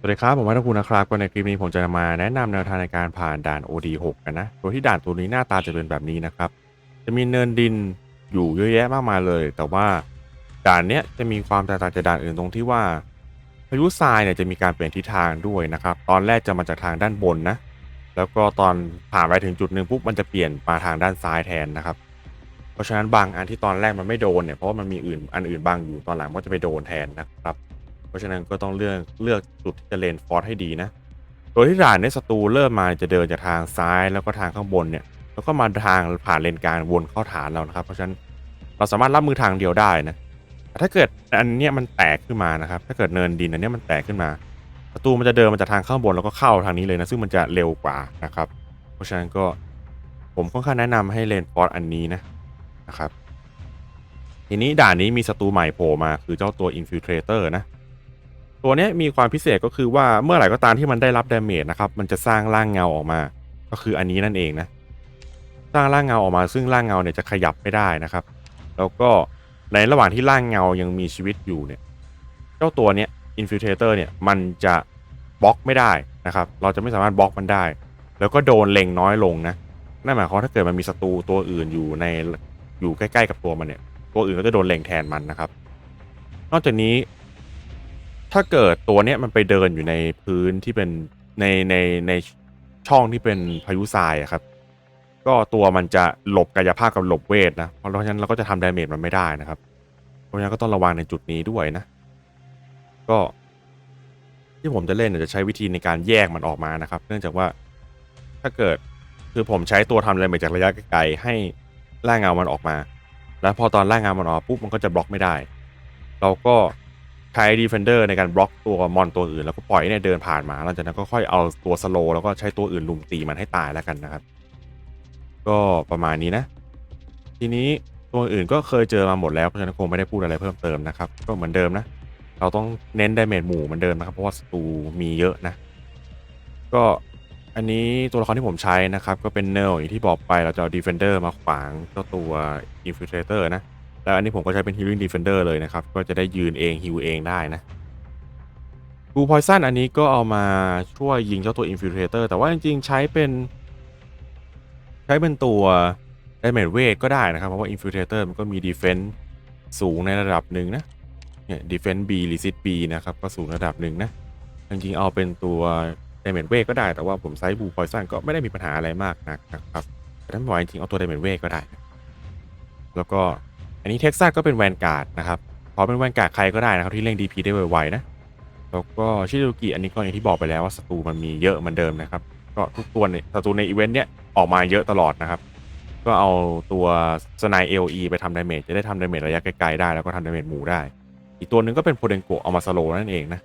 สวัสดีครับ ผมวัฒคุณนะครับก็ในคลิปนี้ผมจะมาแนะนำแนวทางในการผ่านด่าน OD6 กันนะโดยที่ด่านตัวนี้หน้าตาจะเป็นแบบนี้นะครับ จะมีเนินดินอยู่เยอะแยะมากมายเลย แต่ว่าด่านเนี้ยจะมีความแตกต่างจากด่านอื่นตรงที่ว่าพายุทรายเนี่ยจะมีการเปลี่ยนทิศทางด้วยนะครับ ตอนแรกจะมาจากทางด้านบนนะ แล้วก็ตอนผ่านไปถึงจุดหนึ่งปุ๊บมันจะเปลี่ยนมาทางด้านซ้ายแทนนะครับ เพราะฉะนั้นบางอันที่ตอนแรกมันไม่โดนเนี่ยเพราะว่ามันมีอื่นอันอื่นบางอยู่ตอนหลังก็จะไปโดนแทนนะครับ เพราะฉะนั้นก็ต้องเลือกเลือกจุดที่จะเลนฟอร์สให้ดีนะ โดยที่ด่านในศัตรูเริ่มมาจะเดินจากทางซ้ายแล้วก็ทางข้างบนเนี่ยแล้วก็มาทางผ่านเลนกลางวนเข้าฐานเรานะครับ เพราะฉะนั้นเราสามารถรับมือทางเดียวได้นะแต่ถ้าเกิดอันเนี้ยมันแตกขึ้นมานะครับ ถ้าเกิดเนินดินอันเนี้ยมันแตกขึ้นมาศัตรูมันจะเดินมาจากทางข้างบนแล้วก็เข้าทางนี้เลยนะ ซึ่งมันจะเร็วกว่านะครับ เพราะฉะนั้นก็ผมค่อนข้างแนะนำให้เลนฟอร์สอันนี้นะนะครับทีนี้ด่านนี้มีศัตรูใหม่โผล่มาคือเจ้าตัว Infiltrator นะ ตัวนี้มีความพิเศษก็คือว่าเมื่อไหร่ก็ตามที่มันได้รับดาเมจนะครับ มันจะสร้างร่างเงาออกมา ก็คืออันนี้นั่นเองนะ สร้างร่างเงาออกมา ซึ่งร่างเงาเนี่ยจะขยับไม่ได้นะครับ แล้วก็ในระหว่างที่ร่างเงายังมีชีวิตอยู่เนี่ย เจ้าตัวเนี้ย Infiltrator เนี่ยมันจะบล็อกไม่ได้นะครับ เราจะไม่สามารถบล็อกมันได้ แล้วก็โดนเล็งน้อยลงนะ นั่นหมายความว่าถ้าเกิดมันมีศัตรูตัวอื่นอยู่ในอยู่ใกล้ ๆ กับตัวมันเนี่ย ตัวอื่นก็จะโดนเล็งแทนมันนะครับ นอกจากนี้ ถ้าเกิดตัวเนี้ยมันไปเดินอยู่ในพื้นที่เป็นในในในช่องที่เป็นพายุทรายอะครับ ก็ตัวมันจะหลบกายภาพกับหลบเวทนะ เพราะฉะนั้นเราก็จะทำดาเมจมันไม่ได้นะครับ เพราะฉะนั้นก็ต้องระวังในจุดนี้ด้วยนะ ก็ ที่ผมจะเล่นเนี่ยจะใช้วิธีในการแยกมันออกมานะครับ เนื่องจากว่าถ้าเกิดคือผมใช้ตัวทำดาเมจจากระยะไกลๆให้ร่างเงามันออกมา แล้วพอตอนร่างเงามันออกปุ๊บมันก็จะบล็อกไม่ได้ เราก็ ช้ Defender ในการบล็อกตัวมอนตัวอื่น แล้วก็ปล่อยให้เนี่ยเดินผ่านมาหลังจากนั้นก็ค่อยเอาตัวสโลแล้วก็ใช้ตัวอื่นลุมตีมันให้ตายแล้วกันนะครับ ก็ประมาณนี้นะ ทีนี้ตัวอื่นก็เคยเจอมาหมดแล้วเพราะฉะนั้นคงไม่ได้พูดอะไรเพิ่มเติมนะครับ ก็เหมือนเดิมนะ เราต้องเน้นไดเมจหมู่เหมือนเดิมนะครับ เพราะว่าศัตรูมีเยอะนะ ก็อันนี้ตัวละครที่ผมใช้นะครับ ก็เป็นเนลอย่างที่บอกไปเราจะเอา Defender มาขวางเจ้าตัว Infiltrator นะ แล้วอันนี้ผมก็ใช้เป็น Healing Defender เลยนะครับ ก็จะได้ยืนเองฮิวเองได้นะบูพอยซันอันนี้ก็เอามาช่วยยิงเจ้าตัว Infiltrator แต่ว่าจริงๆ ใช้เป็น ใช้เป็นตัว damage w a ก็ได้นะครับ เพราะว่า Infiltrator มันก็มี Defense สูงในระดับหนึ่งนะ เนี่ย Defense B Resist B นะครับ ก็สูงระดับหนึ่งนะ จริงๆ เอาเป็นตัว damage w a ก็ได้ แต่ว่าผมใช้บูพอยซันก็ไม่ได้มีปัญหาอะไรมากนะครับแต่ถ้าไม่ไหวจริงๆเอาตัว damage w a ก็ได้ แล้วก็ อันนี้เท็กซัสก็เป็นแวนการ์ดนะครับพอเป็นแวนการ์ดใครก็ได้นะครับที่เล่น DP ได้ไวๆนะแล้วก็ชิซุกิอันนี้ก็อย่างที่บอกไปแล้วว่าศัตรูมันมีเยอะเหมือนเดิมนะครับก็ทุกตัวเนี่ยศัตรูในอีเวนต์เนี้ยออกมาเยอะตลอดนะครับ ก็เอาตัวสไนเอลีไปทำดาเมจจะได้ทำดาเมจระยะไกลๆได้แล้วก็ทำดาเมจหมู่ได้ อีกตัวหนึ่งก็เป็นโพเดนโกเอามาสโลนั่นเองนะ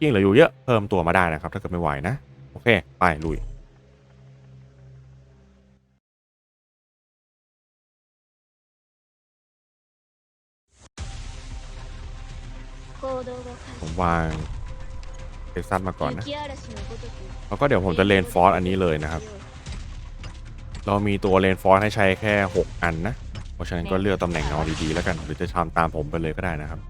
ยิ่งเหลืออยู่เยอะเพิ่มตัวมาได้นะครับ ถ้าเกิดไม่ไหวนะ โอเค ไปลุย ผมวางเท็กซัสมาก่อนนะ แล้วก็เดี๋ยวผมจะเลนฟอร์สอันนี้เลยนะครับ เรามีตัวเลนฟอร์สให้ใช้แค่ 6 อันนะ เพราะฉะนั้นก็เลือกตำแหน่งเอาดีๆแล้วกัน หรือจะทำตามผมไปเลยก็ได้นะครับ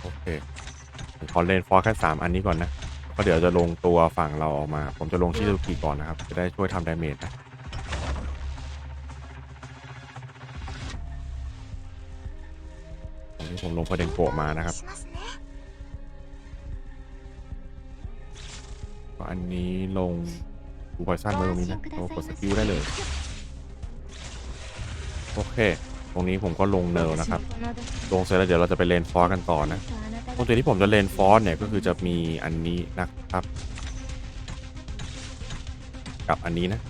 โอเคผมขอเลนฟอร์สแค่ 3 อันนี้ก่อนนะ ก็เดี๋ยวจะลงตัวฝั่งเราออกมา ผมจะลงชิซุกิก่อนนะครับ จะได้ช่วยทำดาเมจนะ นี่ผมลงประเด็นโกะมานะครับก็อันนี้ลงดูพอยซันไว้ตรงนี้นะเรากดสกิลได้เลย โอเค ตรงนี้ผมก็ลงเนิร์นะครับ ลงเสร็จแล้วเดี๋ยวเราจะไปเลนฟอร์กันต่อนะตรงจุดที่ผมจะเลนฟอร์เนี่ยก็คือจะมีอันนี้นะครับ กับอันนี้นะ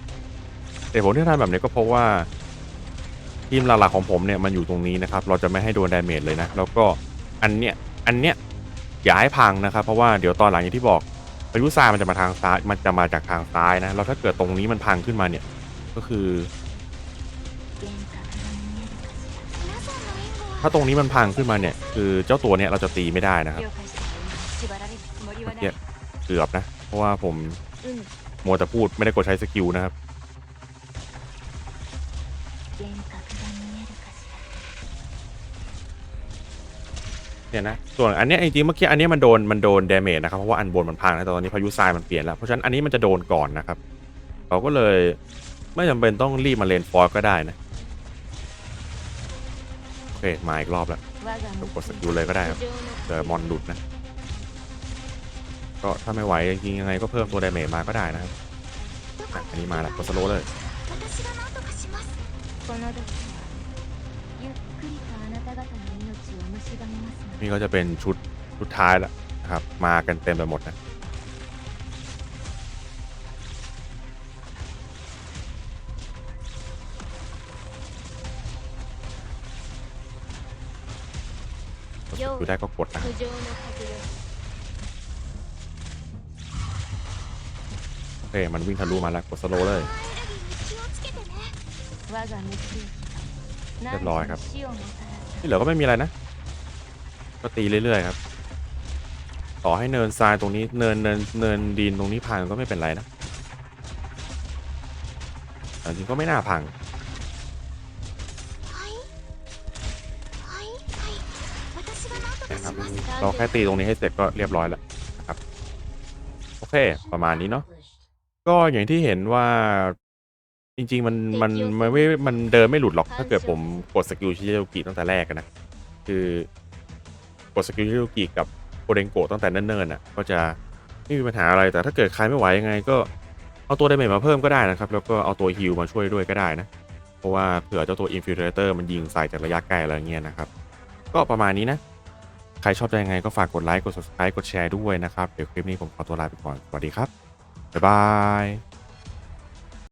แต่ผมที่ทำแบบนี้ก็เพราะว่า ทีมหลักๆของผมเนี่ยมันอยู่ตรงนี้นะครับ เราจะไม่ให้โดนดาเมจเลยนะ แล้วก็อันเนี้ยอันเนี้ยอย่าให้พังนะครับ เพราะว่าเดี๋ยวตอนหลังอย่างที่บอกพายุทรายมันจะมาทางซ้ายมันจะมาจากทางซ้ายนะแล้วถ้าเกิดตรงนี้มันพังขึ้นมาเนี่ยก็คือ ถ้าตรงนี้มันพังขึ้นมาเนี่ยคือเจ้าตัวเนี้ยเราจะตีไม่ได้นะครับเสือกี้เกือบนะ เพราะว่าผมมัวแต่พูดไม่ได้กดใช้สกิลนะครับ เนี่ยนะส่วนอันนี้จริงๆเมื่อกี้อันนี้มันโดนมันโดนเดเมจนะครับเพราะว่าอันบนมันพังนะแต่ตอนนี้พายุทรายมันเปลี่ยนแล้วเพราะฉะนั้นอันนี้มันจะโดนก่อนนะครับเราก็เลยไม่จำเป็นต้องรีบมาเลนฟอร์ก็ได้นะโอเคมาอีกรอบแล้วกดสกิが持つような非常なเดอมอนดุดนะ ก็ถ้าไม่ไหวจริงๆยังไงก็เพิ่มตัวเดเมจมาก็ได้นะครับอันนี้มาแล้วกดสโลเลย นี่ก็จะเป็นชุดชุดท้ายแล้วครับ มากันเต็มไปหมดนะดูได้ก็กดนะโอเค มันวิ่งทะลุมาแล้ว กดสโลเลย เรียบร้อยครับ ที่เหลือก็ไม่มีอะไรนะ ก็ตีเรื่อยๆครับ ต่อให้เนินทรายตรงนี้เนินเนินเนินดินตรงนี้พังก็ไม่เป็นไรนะแต่จริงก็ไม่น่าพังนะครับเราแค่ตีตรงนี้ให้เสร็จก็เรียบร้อยแล้วนะครับ โอเค ประมาณนี้เนาะก็อย่างที่เห็นว่า จริง ๆ มันมันมันไม่มันเดินไม่หลุดหรอกถ้าเกิดผมกดสกิลชิเซกิตั้งแต่แรกอะนะคือกดสกิลชิเซกิกับโอเดงโกะตั้งแต่เนิ่นๆอะก็จะไม่มีปัญหาอะไรแต่ถ้าเกิดใครไม่ไหวยังไงก็เอาตัวเดเมจมาเพิ่มก็ได้นะครับ แล้วก็เอาตัวฮิลมาช่วยด้วยก็ได้นะ เพราะว่าเผื่อเจ้าตัวอินฟิลเ r เตอร์มันยิงใส่จากระยะไกลอะไรเงี้ยนะครับ ก็ประมาณนี้นะ ใครชอบใจยังไงก็ฝากกดไลค์กด subscribe กดแชร์ด้วยนะครับ เดี๋ยวคลิปนี้ผมขอตัวลาไปก่อน สวัสดีครับ บ๊ายบาย